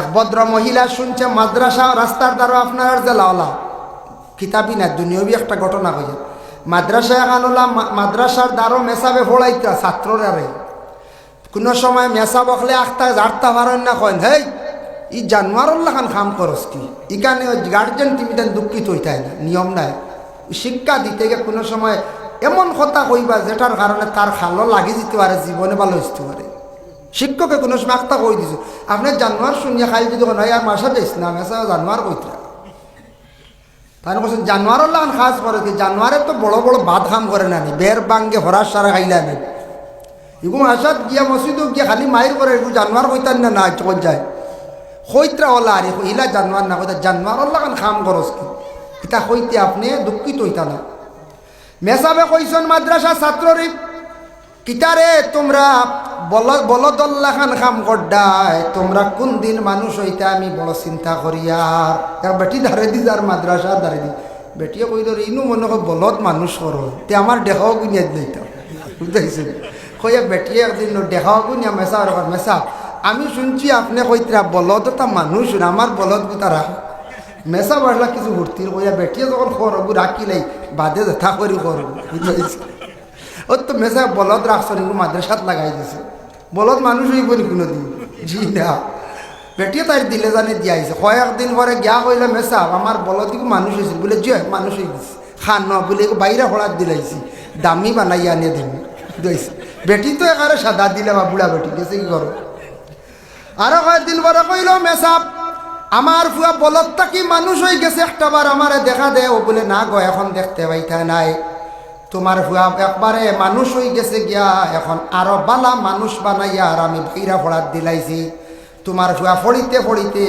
এক ভদ্র মহিলা শুনছে মাদ্রাসা রাস্তার দ্বারা আপনার যে লাওলা কিতাবি না দুনিয়বি একটা ঘটনা হয়েছে মাদ্রাসা এখানোলা মাদ্রাসার দ্বারও মেসাবে ফোড়াইতে ছাত্ররারে কোনো সময় মেসা বকলে আখতা জারতা পারেন না কন হেই, ই জানোয়ারর লাখান কাম করস কি? ইখানে গার্জেন তুমি তেন দুঃখিত হইতাই না, নিয়ম নাই। শিক্ষা দিতে গিয়ে কোনো সময় এমন কথা কইবা যেটার কারণে তার খালো লাগি যেতে পারে, জীবনে ভালো হইতে পারে। শিক্ষকে কোনো আখতা কই দিছো? আপনি জানোয়ার শুনিয়া খাই যদি হয় আর মাসা যাইস না, মেসা জানোয়ার কইতে তাই কৈছেন জানোয়ারের লাগান খাস করে কি? জানোয়ারে তো বড় বড় ভাত খাম করে না নি? বের বাঙ্গে ভরার সারা খাইলা নেই এগুলো আসাদ গিয়া মসজিদও গিয়া খালি মায়ের করে এগুলো জানোয়ার কইতান না না চল যায়। হইত্রা ওলা আর, ইলা জানোয়ার না কইতা, জানোয়ার লাগান খাম করস কি? এটা হইতে আপনি দুঃখিত হইতা না। মেসাবে কইসন মাদ্রাসা ছাত্ররে কিতারে তোমরা বল বলদল্লাখান খাম করডায় তোমরা কোন দিন মানুষ হইতে আমি বড় চিন্তা করি আর। এক বেটি ধারে দি যার মাদ্রাসা ধারে দি। বেটিয়ে কইল ইনু মনে হয় বলদ মানুষ করো তে আমার দেখাও গুনিয়া দিত। বুঝতেছি কইয়া বেটিয়ে একদিন দেখাও গুনিয়া মেসা আর মেসা আমি শুনছি আপনি কইতরা বলদ তা মানুষ আমার বলদ তারা মেসা বাড়লা কিছু ভর্তির কইয়া বেটিয়ে যখন করব রাখিলাই বাদে যথা করি করব বুঝতেছি ও তো মেসা বলদ রাখছো মাদ্রাসাত লাগাই দিছে। বলদ মানুষ হইব নি কোনো দিন জি না। বেটিয়ে তাই দিলে জানে দিয়া আইছে কয়েক দিন পরে গিয়া কইলে মেসা আমার বলদ দিকে মানুষ হয়েছিল বলে যে মানুষ হয়ে গেছে। খান ন, বলে বাইরে হলাত দিলাইছি দামি বানাই আনিয়ে দিম দিয়েছে বেটি তো একারে সাদা দিলে বা বুড়া বেটি, গেছে কি করো আরও কয়েকদিন পরে কইল মেসাব আমার ফুয়া বলদটা কি মানুষ হয়ে গেছে? একটা একটাবার আমারে দেখা দে। ও বলে, না গো, এখন দেখতে পাইতা নাই। তোমার ভুয়া একবারে মানুষ হয়ে গেছে গিয়া, এখন আরও বালা মানুষ বানাইয়া আর আমি ভাইরা ফড়াত দিলাইছি। তোমার ভুয়া ফড়িতে ফড়িতে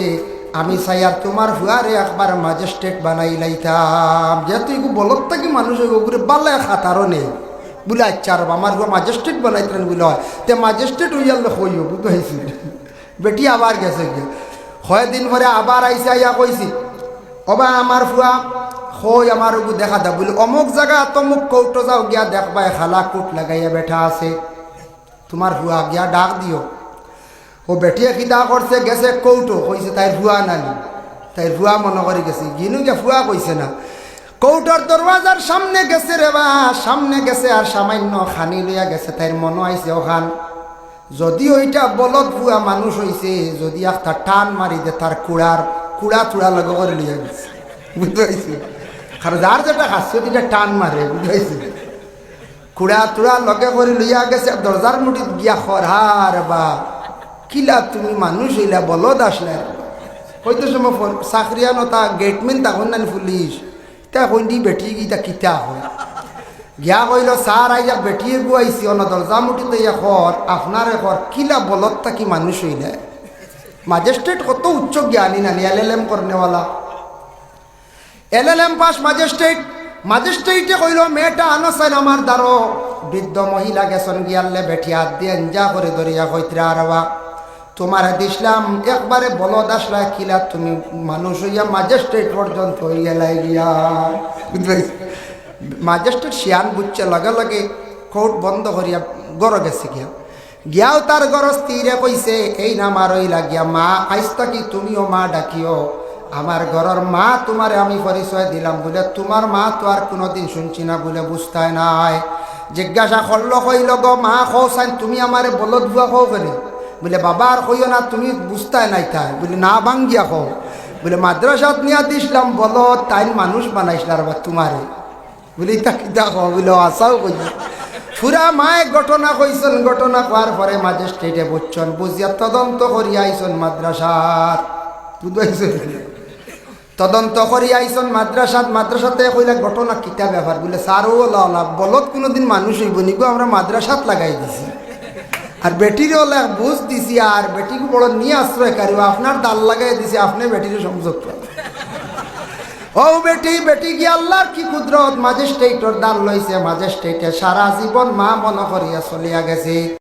আমি চাই আর তোমার ভুয়ারে একবার ম্যাজিস্ট্রেট বানাই লাইতাম। যেহেতু এগু বলত থাকি মানুষ ঘুরে বালা খাতারও নেই। বলে আচ্ছা আর আমার ভুয়া ম্যাজিস্ট্রেট বানাইতেন বলে হয়। তে ম্যাজিস্ট্রেট হইয়ালে হইব বুঝতে হয়েছি বেটি আবার গেছে গিয়া। হয় দিন পরে আবার আইসা আইয়া কইছি, অবা আমার ফুয়া হই আমার ওগু দেখা দা? বলি, অমুক জায়গা তমুক কৌটো যাও, গিয়া দেখবাই খালা কুট লাগাইয়া বেঠা আছে। তোমার ফুয়া গিয়া ডাক দিও। ও বেটিয়ে খিদা করছে, গেছে কৌটো, কইছে তাইর ফুয়া নানি তাইর ফুয়া মনে করে গেছে। গিনু গিয়া ফুয়া কইছে না। কৌটোর দরওয়াজার সামনে গেছে রে বা, সামনে গেছে আর সামান্য খানি লইয়া গেছে তাইর মনে আইছে ওখান যদি ওইটা বলদ ফুয়া মানুষ হইছে, যদি একটা টান মারি দে তার কুড়ার কুড়া চূড়া লগে করে লিয়া গেছে। বুঝতে পারছি কারণ যার যেটা খাচ্ছে ওইটা টান মারে বুঝতে পারছি কুড়া তুড়া লগে করে লইয়া গেছে দরজার মুঠিত গিয়া খরহার বা, কিলা তুমি মানুষ হইলা, বলদ আসলে হয়তো সময় চাকরিয়া নতা গেটম্যান তখন নানি পুলিশ তা কইনি বেটি গিতা কিতা হয় গিয়া কইল স্যার আইয়া বেটিয়ে গু আইসি অন দরজা মুঠিতে ইয়া খর আপনার খর কিলা বলত কি মানুষ হইলে? ম্যাজিস্ট্রেট কত উচ্চ জ্ঞানী নানি, L L M করনেওয়ালা L L M pass magistrate ম্যাজিস্ট্রেটে কইল মেয়েটা আনসাইন আমার দ্বারো। বৃদ্ধ মহিলা গেছন গিয়ালে হাত দিয়ে এঞ্জা করে ধরিয়া কইতরা আরবা তোমার দিসলাম একবারে বলদ আসলা কিলা তুমি মানুষ হইয়া ম্যাজিস্ট্রেট পর্যন্ত হইয়া গিয়া। বুঝতে ম্যাজিস্ট্রেট শিয়ান বুঝছে লগে লগে কোর্ট বন্ধ করিয়া গড় গেছে গিয়া। গিয়াও তার গড় স্থিরে কইছে এই নামার ওইলা গিয়া মা আইস কি তুমিও মা ডাকিও। আমার ঘরের মা তোমারে আমি পরিচয় দিলাম বলে তোমার মা তো আর কোনোদিন শুনছি না বলে বুঝতাই নাই। জিজ্ঞাসা করল, কইল, গো মা কৌ চাইন তুমি আমারে বলদ বুয়া কৌ করে বলে, বাবা আর কইও না, তুমি বুঝতাই নাই তাই। বলে, না বাঙ্গিয়া কৌ বলে, মাদ্রাসাত নিয়া দিছিলাম বলদ তাই মানুষ বানাইছিলাম আর তোমারে। বলে, ইতা কিতা কও? বলে আসাও কইছে ফুরা মায়ে ঘটনা কইছেন, ঘটনা কোয়ার পরে ম্যাজিস্ট্রেটে বুঝছেন বুঝিয়া তদন্ত করিয়া আইসন মাদ্রাসাত। বুঝাইছেন তদন্ত করি আইসন মাদ্রাসাত মাদ্রাসাতে কইলা ঘটনা কিতা ব্যাপার বলে সারও ওলা বলত কোনোদিন মানুষ হইব নিগো আমরা মাদ্রাসাত লাগাই দিছি। আর বেটিরও লাগ বুঝ দিছি আর বেটিকে বড় নিয়ে আশ্রয় কারিব আপনার দাল লাগাই দিছি, আপনি বেটির সংযোগ। ও বেটি বেটি গিয়ে আল্লাহর কি কুদরত ম্যাজিস্ট্রেটর দান লইছে ম্যাজিস্ট্রেটে সারা জীবন মা মনে করিয়া চলিয়া গেছে।